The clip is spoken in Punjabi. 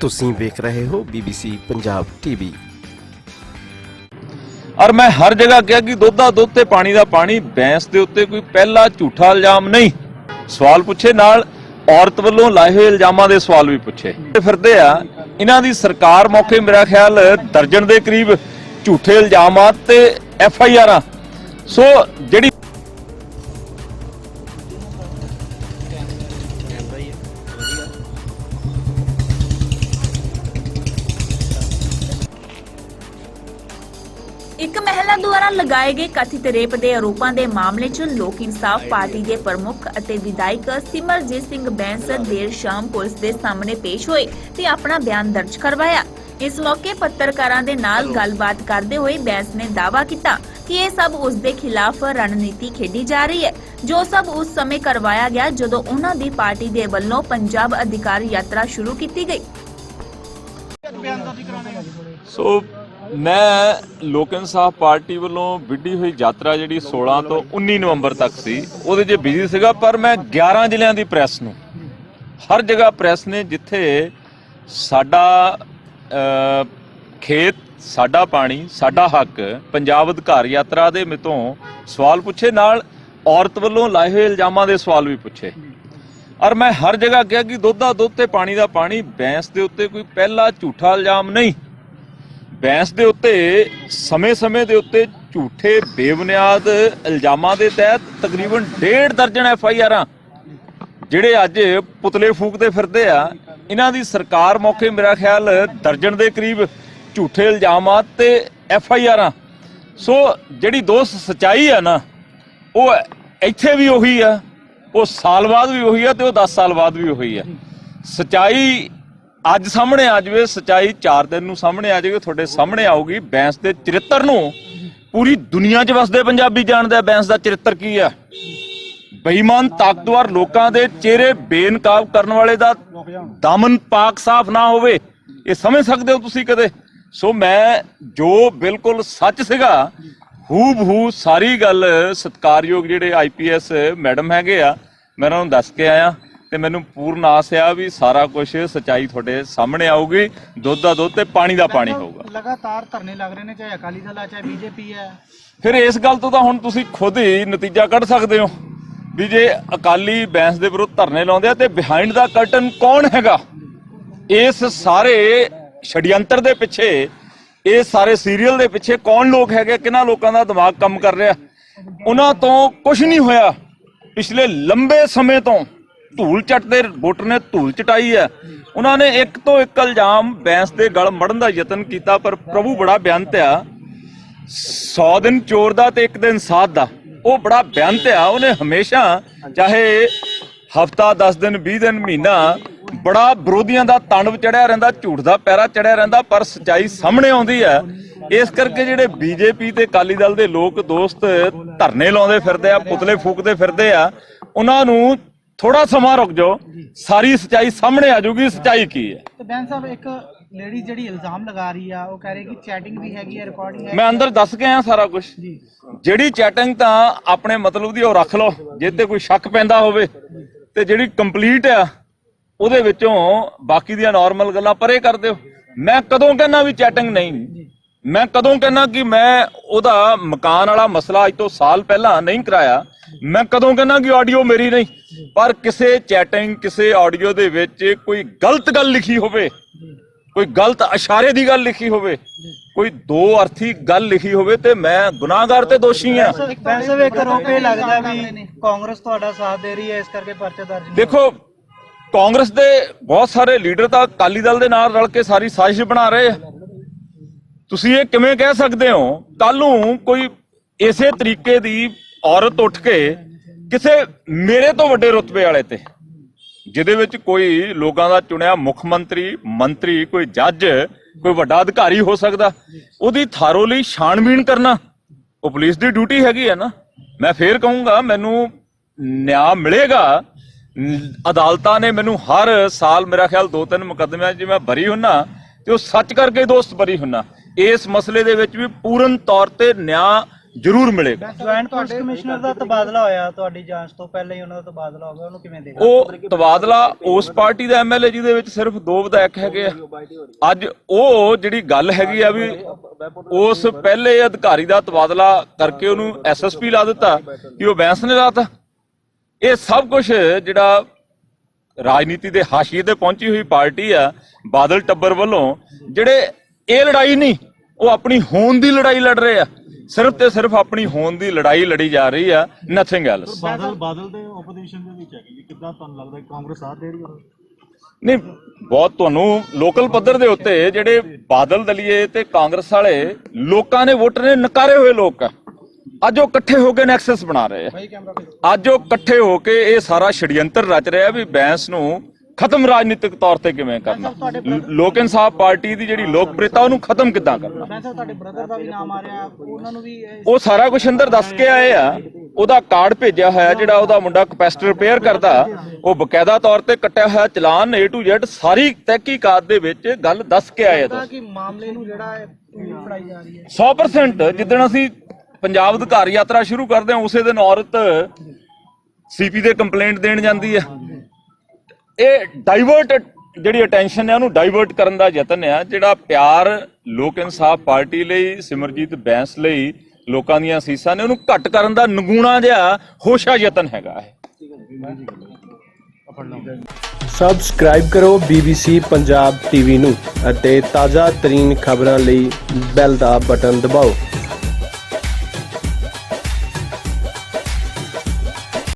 ਤੁਸੀਂ ਵੇਖ ਰਹੇ ਹੋ BBC ਪੰਜਾਬ ਟੀਵੀ ਔਰ ਮੈਂ ਹਰ ਜਗ੍ਹਾ ਕਿਹਾ ਕਿ ਦੁੱਧ ਦੁੱਧ ਤੇ ਪਾਣੀ ਦਾ ਪਾਣੀ, ਬੈਂਸ ਦੇ ਉੱਤੇ ਕੋਈ ਪਹਿਲਾ ਝੂਠਾ ਇਲਜ਼ਾਮ ਨਹੀਂ। ਸਵਾਲ ਪੁੱਛੇ ਨਾਲ ਔਰਤ ਵੱਲੋਂ ਲਾਏ ਹੋਏ ਇਲਜ਼ਾਮਾਂ ਦੇ ਸਵਾਲ ਵੀ ਪੁੱਛੇ। ਤੇ ਫਿਰਦੇ ਆ, ਇਹਨਾਂ ਦੀ ਸਰਕਾਰ ਮੌਕੇ ਮੇਰਾ ਖਿਆਲ ਦਰਜਨ ਦੇ ਕਰੀਬ ਝੂਠੇ ਇਲਜ਼ਾਮਾਂ ਤੇ ਐਫ ਆਈ ਆਰਾਂ ਸੋ ਜਿਹੜੀ ਇੱਕ ਮਹਿਲਾ ਦੁਆਰਾ ਲਗਾਏ ਗਏ ਕਥਿਤ ਰੇਪ ਦੇ ਆਰੋਪਾਂ ਦੇ ਮਾਮਲੇ 'ਚ ਲੋਕ ਇਨਸਾਫ ਪਾਰਟੀ ਦੇ ਪ੍ਰਮੁੱਖ ਅਤੇ ਵਿਧਾਇਕ ਸਿਮਰਜੀਤ ਸਿੰਘ ਬੈਂਸ ਦੇਰ ਸ਼ਾਮ ਪੁਲਿਸ ਦੇ ਸਾਹਮਣੇ ਪੇਸ਼ ਹੋਏ ਤੇ ਆਪਣਾ ਬਿਆਨ ਦਰਜ ਕਰਵਾਇਆ। ਇਸ ਮੌਕੇ ਪੱਤਰਕਾਰਾਂ ਦੇ ਨਾਲ ਗੱਲਬਾਤ ਕਰਦੇ ਹੋਏ ਬੈਂਸ ਨੇ ਦਾਅਵਾ ਕੀਤਾ ਕਿ ਇਹ ਸਭ ਉਸ ਦੇ ਖਿਲਾਫ ਰਣਨੀਤੀ ਖੇਡੀ ਜਾ ਰਹੀ ਹੈ ਜੋ ਸਭ ਉਸ ਸਮੇਂ ਕਰਵਾਇਆ ਗਿਆ ਜਦੋਂ ਉਹਨਾਂ ਦੀ ਪਾਰਟੀ ਦੇ ਵੱਲੋਂ ਪੰਜਾਬ ਅਧਿਕਾਰ ਯਾਤਰਾ ਸ਼ੁਰੂ ਕੀਤੀ ਗਈ। ਸੋ ਮੈਂ ਲੋਕ ਇਨਸਾਫ ਪਾਰਟੀ ਵੱਲੋਂ ਵਿੱਢੀ ਹੋਈ ਯਾਤਰਾ ਜਿਹੜੀ 16 ਤੋਂ 19 ਨਵੰਬਰ ਤੱਕ ਸੀ, ਉਹਦੇ 'ਚ ਬਿਜ਼ੀ ਸੀਗਾ, ਪਰ ਮੈਂ 11 ਜ਼ਿਲ੍ਹਿਆਂ ਦੀ ਪ੍ਰੈਸ ਨੂੰ। ਹਰ ਜਗ੍ਹਾ ਪ੍ਰੈਸ ਨੇ ਜਿੱਥੇ ਸਾਡਾ ਖੇਤ, ਸਾਡਾ ਪਾਣੀ, ਸਾਡਾ ਹੱਕ, ਪੰਜਾਬ ਅਧਿਕਾਰ ਯਾਤਰਾ ਦੇ ਮਿਤੋਂ ਸਵਾਲ ਪੁੱਛੇ, ਨਾਲ ਔਰਤ ਵੱਲੋਂ ਲਾਏ ਹੋਏ ਇਲਜ਼ਾਮਾਂ ਦੇ ਸਵਾਲ ਵੀ ਪੁੱਛੇ। ਔਰ ਮੈਂ ਹਰ ਜਗ੍ਹਾ ਕਿਹਾ ਕਿ ਦੁੱਧ ਦਾ ਦੁੱਧ ਤੇ ਪਾਣੀ ਦਾ ਪਾਣੀ, ਬੈਂਸ ਦੇ ਉੱਤੇ ਕੋਈ ਪਹਿਲਾ ਝੂਠਾ ਇਲਜ਼ਾਮ ਨਹੀਂ। ਬੈਂਸ ਦੇ ਉੱਤੇ, ਸਮੇਂ-ਸਮੇਂ ਦੇ ਉੱਤੇ ਝੂਠੇ ਬੇਬੁਨਿਆਦ ਇਲਜ਼ਾਮਾਂ ਦੇ ਤਹਿਤ ਤਕਰੀਬਨ ਡੇਢ ਦਰਜਨ ਐਫ ਆਈ ਆਰਾਂ ਜਿਹੜੇ ਅੱਜ ਪੁਤਲੇ ਫੂਕਦੇ ਫਿਰਦੇ ਆ, ਇਹਨਾਂ ਦੀ ਸਰਕਾਰ ਮੌਕੇ ਮੇਰਾ ਖਿਆਲ ਦਰਜਨ ਦੇ ਕਰੀਬ ਝੂਠੇ ਇਲਜ਼ਾਮਾਂ ਤੇ ਐਫ ਆਈ ਆਰਾਂ। ਸੋ ਜਿਹੜੀ ਦੋਸਤ ਸਚਾਈ ਆ ਨਾ, ਉਹ ਇੱਥੇ ਵੀ ਉਹੀ ਆ, ਉਹ ਸਾਲ ਬਾਅਦ ਵੀ ਉਹੀ ਆ ਤੇ ਉਹ 10 ਸਾਲ ਬਾਅਦ ਵੀ ਉਹੀ ਆ। ਸਚਾਈ ਅੱਜ ਸਾਹਮਣੇ ਆ ਜਾਵੇ, ਸਚਾਈ 4 ਦਿਨ ਨੂੰ ਸਾਹਮਣੇ ਆ ਜਾਵੇ, ਤੁਹਾਡੇ ਸਾਹਮਣੇ ਆਊਗੀ ਬੈਂਸ ਦੇ ਚਰਿੱਤਰ ਨੂੰ। ਪੂਰੀ ਦੁਨੀਆ 'ਚ ਵਸਦੇ ਪੰਜਾਬੀ ਜਾਣਦੇ ਆ ਬੈਂਸ ਦਾ ਚਰਿੱਤਰ ਕੀ ਆ? ਬੇਈਮਾਨ ਤਾਕਤਵਰ ਲੋਕਾਂ ਦੇ ਚਿਹਰੇ ਬੇਨਕਾਬ ਕਰਨ ਵਾਲੇ ਦਾ ਦਮਨ ਪਾਕ ਸਾਫ਼ ਨਾ ਹੋਵੇ। ਇਹ ਸਮਝ ਸਕਦੇ ਹੋ ਤੁਸੀਂ ਕਦੇ? ਸੋ ਮੈਂ ਜੋ ਬਿਲਕੁਲ ਸੱਚ ਸੀਗਾ ਹੂਬ ਹੂ ਸਾਰੀ ਗੱਲ ਸਤਕਾਰਯੋਗ ਜਿਹੜੇ ਆਈਪੀਐਸ ਮੈਡਮ ਹੈਗੇ ਆ, ਮੈਂ ਉਹਨਾਂ ਨੂੰ ਦੱਸ ਕੇ ਆਇਆ। ਤੇ ਮੈਨੂੰ ਪੂਰਨ ਆਸ ਆ ਵੀ ਸਾਰਾ ਕੁਝ ਸਚਾਈ ਤੁਹਾਡੇ ਸਾਹਮਣੇ ਆਊਗੀ। ਦੁੱਧ ਦਾ ਦੁੱਧ ਤੇ ਪਾਣੀ ਦਾ ਪਾਣੀ ਹੋਊਗਾ। ਲਗਾਤਾਰ ਧਰਨੇ ਲੱਗ ਰਹੇ ਨੇ ਚਾਹੇ ਅਕਾਲੀ ਦਲ ਹੈ ਚਾਹੇ ਬੀਜੇਪੀ ਹੈ ਫਿਰ ਇਸ ਗੱਲ ਤੋਂ ਤਾਂ ਹੁਣ ਤੁਸੀਂ ਖੁਦ ਹੀ ਨਤੀਜਾ ਕੱਢ ਸਕਦੇ ਹੋ ਵੀ ਜੇ ਅਕਾਲੀ ਬੈਂਸ ਦੇ ਵਿਰੁੱਧ ਧਰਨੇ ਲਾਉਂਦੇ ਆ ਤੇ ਬਿਹਾਈਂਡ ਦਾ ਕਰਟਨ ਕੌਣ ਹੈਗਾ? ਇਸ ਸਾਰੇ ਛੜਯੰਤਰ ਦੇ ਪਿੱਛੇ ਇਹ ਸਾਰੇ ਸੀਰੀਅਲ ਦੇ ਪਿੱਛੇ ਕੌਣ ਲੋਕ ਹੈਗੇ? ਕਿਹਨਾਂ ਲੋਕਾਂ ਦਾ ਦਿਮਾਗ ਕੰਮ ਕਰ ਰਿਹਾ? ਉਹਨਾਂ ਤੋਂ ਕੁਝ ਨਹੀਂ ਹੋਇਆ ਪਿਛਲੇ ਲੰਬੇ ਸਮੇਂ ਤੋਂ। ਧੂਲ ਚੱਟਦੇ ਵੋਟਰ ਨੇ ਧੂਲ ਚਟਾਈ ਹੈ। ਉਹਨਾਂ ਨੇ ਇੱਕ ਤੋਂ ਇੱਕ ਇਲਜ਼ਾਮ ਬੈਂਸ ਦੇ ਗਲ ਮੜਨ ਦਾ ਯਤਨ ਕੀਤਾ, ਪਰ ਪ੍ਰਭੂ ਬੜਾ ਬਿਆੰਤ ਆ। 100 ਦਿਨ ਚੋਰ ਦਾ ਤੇ ਇੱਕ ਦਿਨ ਸਾਧ ਦਾ। ਉਹ ਬੜਾ ਬਿਆੰਤ ਆ। ਉਹਨੇ ਹਮੇਸ਼ਾ, ਚਾਹੇ ਹਫਤਾ 10 ਦਿਨ 20 ਦਿਨ, ਮਹੀਨਾ, ਬੜਾ ਵਿਰੋਧੀਆਂ ਦਾ ਤਣਵ ਚੜਿਆ ਰਹਿੰਦਾ, ਝੂਠ ਦਾ ਪੈਰਾ ਚੜਿਆ ਰਹਿੰਦਾ, ਪਰ ਸਚਾਈ ਸਾਹਮਣੇ ਆਉਂਦੀ ਹੈ। ਇਸ ਕਰਕੇ ਜਿਹੜੇ ਬੀਜੇਪੀ ਤੇ ਅਕਾਲੀ ਦਲ ਦੇ ਲੋਕ ਦੋਸਤ ਧਰਨੇ ਲਾਉਂਦੇ ਫਿਰਦੇ ਆ, ਪੁਤਲੇ ਫੂਕਦੇ ਫਿਰਦੇ ਆ, ਉਹਨਾਂ ਨੂੰ ਥੋੜਾ ਸਮਾਂ ਰੁਕ ਜਾਓ ਸਾਰੀ ਸਚਾਈ ਸਾਹਮਣੇ ਆ ਜਾਊਗੀ ਸਚਾਈ ਕੀ ਹੈ? ਤੇ ਬੈਨ ਸਾਹਿਬ ਇੱਕ ਲੇਡੀ ਜਿਹੜੀ ਇਲਜ਼ਾਮ ਲਗਾ ਰਹੀ ਆ ਉਹ ਕਹਿ ਰਹੀ ਕਿ ਚੈਟਿੰਗ ਵੀ ਹੈਗੀ ਹੈ ਰਿਕਾਰਡਿੰਗ ਹੈ ਮੈਂ ਅੰਦਰ ਦੱਸ ਕੇ ਆਇਆ ਸਾਰਾ ਕੁਝ ਜਿਹੜੀ ਚੈਟਿੰਗ ਤਾਂ ਆਪਣੇ ਮਤਲਬ ਦੀ ਉਹ ਰੱਖ ਲਓ ਜੇ ਤੇ ਕੋਈ ਸ਼ੱਕ ਪੈਂਦਾ ਹੋਵੇ। ਤੇ ਜਿਹੜੀ ਕੰਪਲੀਟ ਆ ਉਹਦੇ ਵਿੱਚੋਂ ਬਾਕੀ ਦੀਆਂ ਨਾਰਮਲ ਗੱਲਾਂ ਪਰੇ ਕਰ ਦਿਓ। ਮੈਂ ਕਦੋਂ ਕਹਿਣਾ ਵੀ ਚੈਟਿੰਗ ਨਹੀਂ? ਮੈਂ ਕਦੋਂ ਕਹਿਣਾ ਕਿ ਮੈਂ ਉਹਦਾ ਮਕਾਨ ਵਾਲਾ ਮਸਲਾ ਅੱਜ ਤੋਂ ਸਾਲ ਪਹਿਲਾਂ ਨਹੀਂ ਕਰਾਇਆ। ਮੈਂ ਕਦੋਂ ਕਹਿਣਾ ਕਿ ਆਡੀਓ ਮੇਰੀ ਨਹੀਂ ਪਰ ਕਿਸੇ ਚੈਟਿੰਗ ਕਿਸੇ ਆਡੀਓ ਦੇ ਵਿੱਚ ਕੋਈ ਗਲਤ ਗੱਲ ਲਿਖੀ ਹੋਵੇ ਕੋਈ ਗਲਤ ਇਸ਼ਾਰੇ ਦੀ ਗੱਲ ਲਿਖੀ ਹੋਵੇ ਕੋਈ ਦੋ ਅਰਥੀ ਗੱਲ ਲਿਖੀ ਹੋਵੇ ਤੇ ਮੈਂ ਗੁਨਾਹਗਾਰ ਤੇ ਦੋਸ਼ੀ ਆ ਰੋਪੇ ਲੱਗਦਾ ਵੀ ਕਾਂਗਰਸ ਤੁਹਾਡਾ ਸਾਥ ਦੇ ਰਹੀ ਹੈ ਇਸ ਕਰਕੇ ਪਰਚੇ ਦਰਜ ਨਹੀਂ ਦੇਖੋ ਕਾਂਗਰਸ ਦੇ ਬਹੁਤ ਸਾਰੇ ਲੀਡਰ ਤਾਂ ਅਕਾਲੀ ਦਲ ਦੇ ਨਾਲ ਰਲ ਕੇ ਸਾਰੀ ਸਾਜ਼ਿਸ਼ ਬਣਾ ਰਹੇ ਆ। ਤੁਸੀਂ ਇਹ ਕਿਵੇਂ ਕਹਿ ਸਕਦੇ ਹੋ? ਕੱਲ ਨੂੰ ਕੋਈ ਇਸੇ ਤਰੀਕੇ ਦੀ ਔਰਤ ਉੱਠ ਕੇ ਕਿਸੇ ਮੇਰੇ ਤੋਂ ਵੱਡੇ ਰੁਤਬੇ ਵਾਲੇ ਤੇ, ਜਿਹਦੇ ਵਿੱਚ ਕੋਈ ਲੋਕਾਂ ਦਾ ਚੁਣਿਆ ਮੁੱਖ ਮੰਤਰੀ ਮੰਤਰੀ, ਕੋਈ ਜੱਜ, ਕੋਈ ਵੱਡਾ ਅਧਿਕਾਰੀ ਹੋ ਸਕਦਾ, ਉਹਦੀ ਥਾਰੋ ਲਈ ਛਾਣਬੀਣ ਕਰਨਾ, ਉਹ ਪੁਲਿਸ ਦੀ ਡਿਊਟੀ ਹੈਗੀ ਹੈ ਨਾ। ਮੈਂ ਫੇਰ ਕਹੂੰਗਾ, ਮੈਨੂੰ ਨਿਆਂ ਮਿਲੇਗਾ, ਅਦਾਲਤਾਂ ਨੇ ਮੈਨੂੰ ਹਰ ਸਾਲ ਮੇਰਾ ਖਿਆਲ ਦੋ ਤਿੰਨ ਮੁਕੱਦਮਿਆਂ 'ਚ ਮੈਂ ਬਰੀ ਹੁੰਨਾ, ਤੇ ਉਹ ਸੱਚ ਕਰਕੇ ਦੋਸਤ ਬਰੀ ਹੁੰਨਾ। ਇਸ ਮਸਲੇ ਦੇ ਵਿੱਚ ਵੀ ਪੂਰਨ ਤੌਰ ਤੇ ਨਿਆਂ ਜ਼ਰੂਰ ਮਿਲੇਗਾ। ਜੁਆਇੰਟ ਪੁਲਿਸ ਕਮਿਸ਼ਨਰ ਦਾ ਤਬਾਦਲਾ ਹੋਇਆ ਤੁਹਾਡੀ ਜਾਂਚ ਤੋਂ ਪਹਿਲਾਂ ਹੀ ਉਹਨਾਂ ਦਾ ਤਬਾਦਲਾ ਹੋ ਗਿਆ ਉਹਨੂੰ ਕਿਵੇਂ ਦੇਖਦੇ ਉਹ ਤਬਾਦਲਾ ਉਸ ਪਾਰਟੀ ਦਾ ਐਮਐਲਏ ਜਿਹਦੇ ਵਿੱਚ ਸਿਰਫ ਦੋ ਵਿਧਾਇਕ ਹੈਗੇ ਆ। ਅੱਜ ਉਹ ਜਿਹੜੀ ਗੱਲ ਹੈਗੀ ਆ ਵੀ ਉਸ ਪਹਿਲੇ ਅਧਿਕਾਰੀ ਦਾ ਤਬਾਦਲਾ ਕਰਕੇ ਉਹਨੂੰ ਐਸਐਸਪੀ ਲਾ ਦਿੱਤਾ ਕਿ ਉਹ ਬੈਂਸ ਨੇ ਲਾਤਾ। ਇਹ ਸਭ ਕੁਝ ਜਿਹੜਾ ਰਾਜਨੀਤੀ ਦੇ ਹਾਸ਼ੀਏ ਤੇ ਪਹੁੰਚੀ ਹੋਈ ਪਾਰਟੀ ਆ ਬਾਦਲ ਟੱਬਰ ਵੱਲੋਂ ਜਿਹੜੇ ਇਹ ਲੜਾਈ ਨਹੀਂ ਉਹ ਆਪਣੀ ਹੋਂਦ ਦੀ ਲੜਾਈ ਲੜ ਰਹੇ ਆ। ਸਿਰਫ ਤੇ ਸਿਰਫ ਆਪਣੀ ਹੋਂਦ ਦੀ ਲੜਾਈ ਲੜੀ ਜਾ ਰਹੀ ਆ ਨਥਿੰਗ ਐਲਸ ਬਾਦਲ ਬਾਦਲ ਦੇ ਆਪੋਜੀਸ਼ਨ ਦੇ ਵਿੱਚ ਹੈਗੇ ਜੀ ਕਿੱਦਾਂ ਤੁਹਾਨੂੰ ਲੱਗਦਾ ਕਾਂਗਰਸ ਸਾਥ ਦੇ ਰਹੀ ਹੈ ਨਹੀਂ ਬਹੁਤ ਤੁਹਾਨੂੰ ਲੋਕਲ ਪੱਧਰ ਦੇ ਉੱਤੇ ਜਿਹੜੇ ਬਾਦਲ ਦਲੀਏ ਤੇ ਕਾਂਗਰਸ ਵਾਲੇ ਲੋਕਾਂ ਨੇ ਵੋਟਰ ਨੇ ਨਕਾਰੇ ਹੋਏ ਲੋਕ ਆ। ਅੱਜ ਉਹ ਇਕੱਠੇ ਹੋ ਕੇ ਨੈਕਸਸ ਬਣਾ ਰਹੇ ਆ। ਅੱਜ ਉਹ ਇਕੱਠੇ ਹੋ ਕੇ ਇਹ ਸਾਰਾ ਛੜਯੰਤਰ ਰਚ ਰਿਹਾ ਵੀ ਬੈਂਸ ਨੂੰ ਖਤਮ ਰਾਜਨੀਤਿਕ ਤੌਰ ਤੇ ਕਿਵੇਂ ਕਰਨਾ? ਲੋਕ ਇਨਸਾਫ ਪਾਰਟੀ ਦੀ ਜਿਹੜੀ ਲੋਕਪ੍ਰਿਯਤਾ ਉਹਨੂੰ ਖਤਮ ਕਿੱਦਾਂ ਕਰਨਾ? ਮੈਂ ਤੁਹਾਡੇ ਬ੍ਰਦਰ ਦਾ ਵੀ ਨਾਮ ਆ ਰਿਹਾ ਉਹਨਾਂ ਨੂੰ ਵੀ ਉਹ ਸਾਰਾ ਕੁਝ ਅੰਦਰ ਦੱਸ ਕੇ ਆਏ ਆ। ਉਹਦਾ ਕਾਰਡ ਭੇਜਿਆ ਹੋਇਆ ਜਿਹੜਾ ਉਹਦਾ ਮੁੰਡਾ ਕਪੈਸਿਟਰ ਰਿਪੇਅਰ ਕਰਦਾ ਉਹ ਬਕਾਇਦਾ ਤੌਰ ਤੇ ਕੱਟਿਆ ਹੋਇਆ ਚਲਾਨ A to Z ਸਾਰੀ ਤਹਿਕੀਕਾਤ ਦੇ ਵਿੱਚ ਗੱਲ ਦੱਸ ਕੇ ਆਏ ਆ ਕਿ ਮਾਮਲੇ ਨੂੰ ਜਿਹੜਾ ਹੈ ਫੜਾਈ ਜਾ ਰਹੀ ਹੈ। 100% ਜਿੱਦਣ ਅਸੀਂ ਪੰਜਾਬ ਅਧਿਕਾਰ ਯਾਤਰਾ ਸ਼ੁਰੂ ਕਰਦੇ ਹਾਂ ਉਸੇ ਦਿਨ ਔਰਤ ਸੀਪੀ ਦੇ ਕੰਪਲੇਂਟ ਦੇਣ ਜਾਂਦੀ ਹੈ। ਇਹ ਡਾਈਵਰਟ ਜਿਹੜੀ ਅਟੈਂਸ਼ਨ ਹੈ, ਉਹਨੂੰ ਡਾਈਵਰਟ ਕਰਨ ਦਾ ਯਤਨ ਹੈ, ਜਿਹੜਾ ਪਿਆਰ ਲੋਕ ਇਨਸਾਫ ਪਾਰਟੀ ਲਈ, ਸਿਮਰਜੀਤ ਬੈਂਸ ਲਈ ਲੋਕਾਂ ਦੀਆਂ ਸੀਸਾਂ ਨੇ, ਉਹਨੂੰ ਘੱਟ ਕਰਨ ਦਾ ਨਗੂਣਾ ਜਿਹਾ ਹੋਸ਼ਾ ਯਤਨ ਹੈਗਾ ਹੈ ਸਬਸਕ੍ਰਾਈਬ ਕਰੋ BBC ਪੰਜਾਬ ਟੀਵੀ ਨੂੰ ਅਤੇ ਤਾਜ਼ਾ ਤਰੀਨ ਖਬਰਾਂ ਲਈ ਬੈਲ ਦਾ ਬਟਨ ਦਬਾਓ।